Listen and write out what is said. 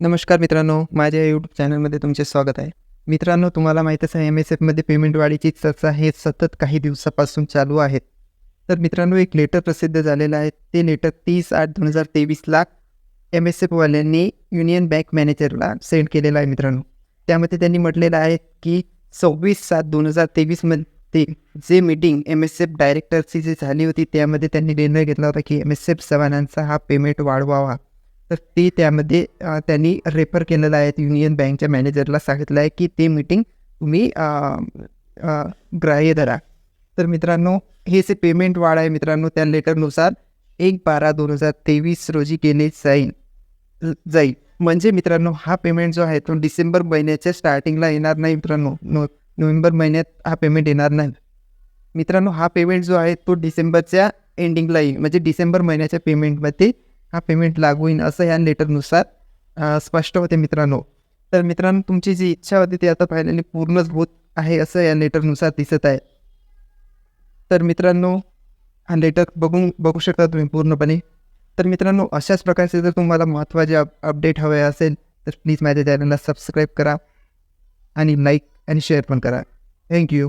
नमस्कार मित्रांनो माझ्या यूट्यूब चॅनलमध्ये तुमचे स्वागत आहे. मित्रांनो तुम्हाला माहीतच आहे एम एस एफमध्ये पेमेंट वाढीची चर्चा हे सतत काही दिवसापासून चालू आहेत. तर मित्रांनो एक लेटर प्रसिद्ध झालेलं आहे. ते लेटर तीस आठ दोन हजार तेवीसला एम एस एफवाल्यांनी युनियन बँक मॅनेजरला सेंड केलेलं आहे मित्रांनो. त्यामध्ये त्यांनी म्हटलेलं आहे की सव्वीस सात दोन हजार तेवीसमध्ये जे मीटिंग एम एस एफ डायरेक्टरची जी झाली होती त्यामध्ये त्यांनी निर्णय घेतला होता की एम एस एफ जवानांचा हा पेमेंट वाढवावा. तर ते त्यामध्ये त्यांनी रेफर केलेलं आहे. युनियन बँकच्या मॅनेजरला सांगितलं आहे की ते मीटिंग तुम्ही ग्राह्य धरा. तर मित्रांनो हे जे पेमेंट वाढ आहे मित्रांनो त्या लेटरनुसार एक बारा दोन हजार तेवीस रोजी केले जाईल जाईल. म्हणजे मित्रांनो हा पेमेंट जो आहे तो डिसेंबर महिन्याच्या स्टार्टिंगला येणार नाही मित्रांनो. नो नोव्हेंबर महिन्यात हा पेमेंट येणार नाही. मित्रांनो हा पेमेंट जो आहे तो डिसेंबरच्या एंडिंगला येईल. म्हणजे डिसेंबर महिन्याच्या पेमेंटमध्ये हा पेमेंट लागू होईल असं ह्या लेटरनुसार स्पष्ट होते मित्रांनो. तर मित्रांनो तुमची जी इच्छा होती ती आता फायनली पूर्णच होत आहे असं या लेटरनुसार दिसत आहे. तर मित्रांनो हा लेटर बघून बघू शकता तुम्ही पूर्णपणे. तर मित्रांनो अशाच प्रकारचे जर तुम्हाला महत्त्वाचे अप अपडेट हवे असेल तर प्लीज माझ्या चॅनलला सबस्क्राईब करा आणि लाईक आणि शेअर पण करा. थँक्यू